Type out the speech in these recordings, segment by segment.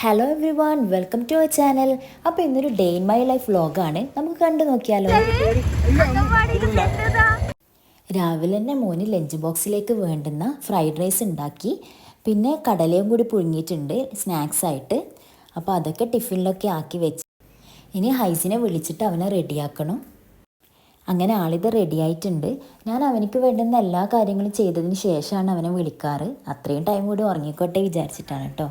Hello every one welcome to our channel അപ്പോൾ ഇന്നൊരു day in my life വ്ലോഗാണ് നമുക്ക് കണ്ടു നോക്കിയാലോ? രാവിലെ തന്നെ മോന് ലഞ്ച് ബോക്സിലേക്ക് വേണ്ടുന്ന ഫ്രൈഡ് റൈസ് ഉണ്ടാക്കി. പിന്നെ കടലയും കൂടി പുഴുങ്ങിയിട്ടുണ്ട് സ്നാക്സ് ആയിട്ട്. അപ്പോൾ അതൊക്കെ ടിഫിനിലൊക്കെ ആക്കി വെച്ച്. ഇനി ഹൈസിനെ വിളിച്ചിട്ട് അവനെ റെഡിയാക്കണം. അങ്ങനെ ആളിത് റെഡിയായിട്ടുണ്ട് ഞാൻ അവനിക്ക് വേണ്ടുന്ന എല്ലാ കാര്യങ്ങളും ചെയ്തതിന് ശേഷമാണ് അവനെ വിളിക്കാറ്. അത്രയും ടൈം കൂടി ഉറങ്ങിക്കോട്ടെ വിചാരിച്ചിട്ടാണ് കേട്ടോ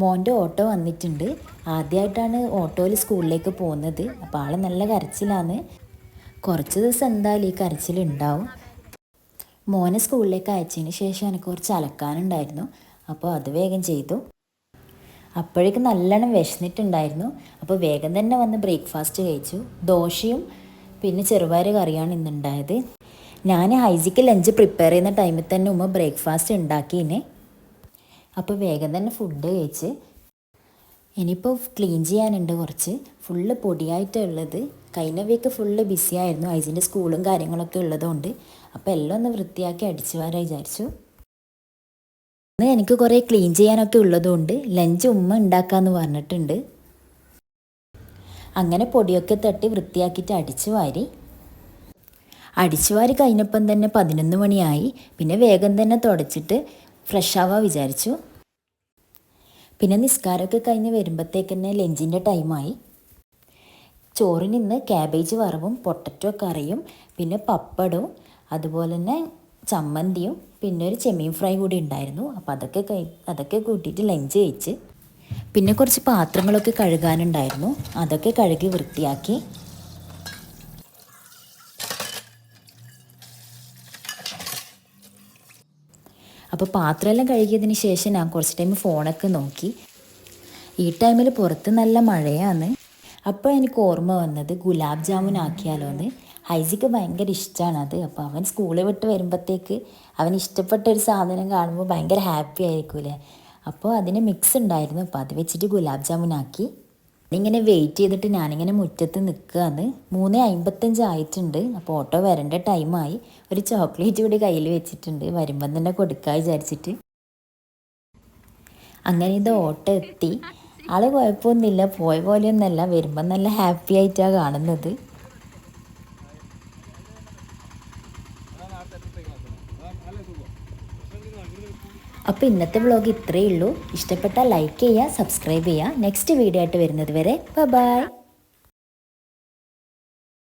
മോന്റെ ഓട്ടോ വന്നിട്ടുണ്ട്. ആദ്യമായിട്ടാണ് ഓട്ടോയിൽ സ്കൂളിലേക്ക് പോകുന്നത്. അപ്പോൾ ആൾ നല്ല കരച്ചിലാണ്. കുറച്ച് ദിവസം എന്തായാലും ഈ കരച്ചിലുണ്ടാവും. മോനെ സ്കൂളിലേക്ക് അയച്ചതിന് ശേഷം എനിക്ക് കുറച്ച് അലക്കാനുണ്ടായിരുന്നു. അപ്പോൾ അത് വേഗം ചെയ്തു. അപ്പോഴേക്കും നല്ലോണം വിശന്നിട്ടുണ്ടായിരുന്നു. അപ്പോൾ വേഗം തന്നെ വന്ന് ബ്രേക്ക്ഫാസ്റ്റ് കഴിച്ചു. ദോശയും പിന്നെ ചെറുപയർ കറിയാണ് ഇന്നുണ്ടായത്. ഞാൻ ഹൈജിക്ക് ലഞ്ച് പ്രിപ്പയർ ചെയ്യുന്ന ടൈമിൽ തന്നെ ഉമ്മ ബ്രേക്ക്ഫാസ്റ്റ് ഉണ്ടാക്കിയിനെ. അപ്പോൾ വേഗം തന്നെ ഫുഡ് കഴിച്ച്. ഇനിയിപ്പോൾ ക്ലീൻ ചെയ്യാനുണ്ട് കുറച്ച്. ഫുള്ള് പൊടിയായിട്ടുള്ളത് കഴിഞ്ഞ വീക്ക് ഫുള്ള് ബിസി ആയിരുന്നു. ഐസിന്റെ സ്കൂളും കാര്യങ്ങളൊക്കെ ഉള്ളതുകൊണ്ട്. അപ്പോൾ എല്ലാം ഒന്ന് വൃത്തിയാക്കി അടിച്ചു വരാൻ വിചാരിച്ചു. ഇന്ന് എനിക്ക് കുറേ ക്ലീൻ ചെയ്യാനൊക്കെ ഉള്ളതുകൊണ്ട് ലഞ്ച് ഉമ്മ ഉണ്ടാക്കാമെന്ന് പറഞ്ഞിട്ടുണ്ട്. അങ്ങനെ പൊടിയൊക്കെ തട്ടി വൃത്തിയാക്കിയിട്ട് അടിച്ചു വാരി. അടിച്ചു വാരി കഴിഞ്ഞപ്പം തന്നെ പതിനൊന്ന് മണിയായി. പിന്നെ വേഗം തന്നെ തുടച്ചിട്ട് ഫ്രഷ് ആവാൻ വിചാരിച്ചു. പിന്നെ നിസ്കാരമൊക്കെ കഴിഞ്ഞ് വരുമ്പോഴത്തേക്ക് തന്നെ ലഞ്ചിന്റെ ടൈമായി. ചോറിന് ഇന്ന് ക്യാബേജ് വറവും പൊട്ടറ്റോ കറിയും പിന്നെ പപ്പടവും അതുപോലെ തന്നെ ചമ്മന്തിയും പിന്നെ ഒരു ചെമ്മീൻ ഫ്രൈ കൂടി ഉണ്ടായിരുന്നു. അപ്പോൾ അതൊക്കെ കഴി അതൊക്കെ കൂട്ടിയിട്ട് ലഞ്ച് കഴിച്ച്. പിന്നെ കുറച്ച് പാത്രങ്ങളൊക്കെ കഴുകാനുണ്ടായിരുന്നു. അതൊക്കെ കഴുകി വൃത്തിയാക്കി. അപ്പോൾ പാത്രമെല്ലാം കഴുകിയതിന് ശേഷം ഞാൻ കുറച്ച് ടൈം ഫോണൊക്കെ നോക്കി. ഈ ടൈമിൽ പുറത്ത് നല്ല മഴയാണ്. അപ്പോൾ എനിക്ക് ഓർമ്മ വന്നത് ഗുലാബ് ജാമുൻ ആക്കിയാലോ എന്ന് ഹൈസിക്ക് ഭയങ്കര ഇഷ്ടമാണ് അത്. അപ്പോൾ അവൻ സ്കൂളിൽ വിട്ട് വരുമ്പോഴത്തേക്ക് അവൻ ഇഷ്ടപ്പെട്ട ഒരു സാധനം കാണുമ്പോൾ ഭയങ്കര ഹാപ്പി ആയിരിക്കൂലേ അപ്പോൾ അതിന് മിക്സ് ഉണ്ടായിരുന്നു. അപ്പോൾ അത് വെച്ചിട്ട് ഗുലാബ് ജാമുൻ ആക്കി. ഇങ്ങനെ വെയിറ്റ് ചെയ്തിട്ട് ഞാനിങ്ങനെ മുറ്റത്ത് നിൽക്കുകയാണ് മൂന്ന് അമ്പത്തഞ്ച് ആയിട്ടുണ്ട്. അപ്പോൾ ഓട്ടോ വരേണ്ട ടൈമായി ഒരു ചോക്ലേറ്റ് കൂടി കയ്യിൽ വെച്ചിട്ടുണ്ട്. വരുമ്പം തന്നെ കൊടുക്കാൻ വിചാരിച്ചിട്ട്. അങ്ങനെ ഇത് ഓട്ടോ എത്തി. ആൾ കുഴപ്പമൊന്നുമില്ല. പോയ പോലെയൊന്നല്ല. വരുമ്പം നല്ല ഹാപ്പി ആയിട്ടാണ് കാണുന്നത്. അപ്പോൾ ഇന്നത്തെ വ്ളോഗ് ഇത്രയേ ഉള്ളൂ. ഇഷ്ടപ്പെട്ടാൽ ലൈക്ക് ചെയ്യുക സബ്സ്ക്രൈബ് ചെയ്യുക നെക്സ്റ്റ് വീഡിയോ ആയിട്ട് വരുന്നത് വരെ ബൈ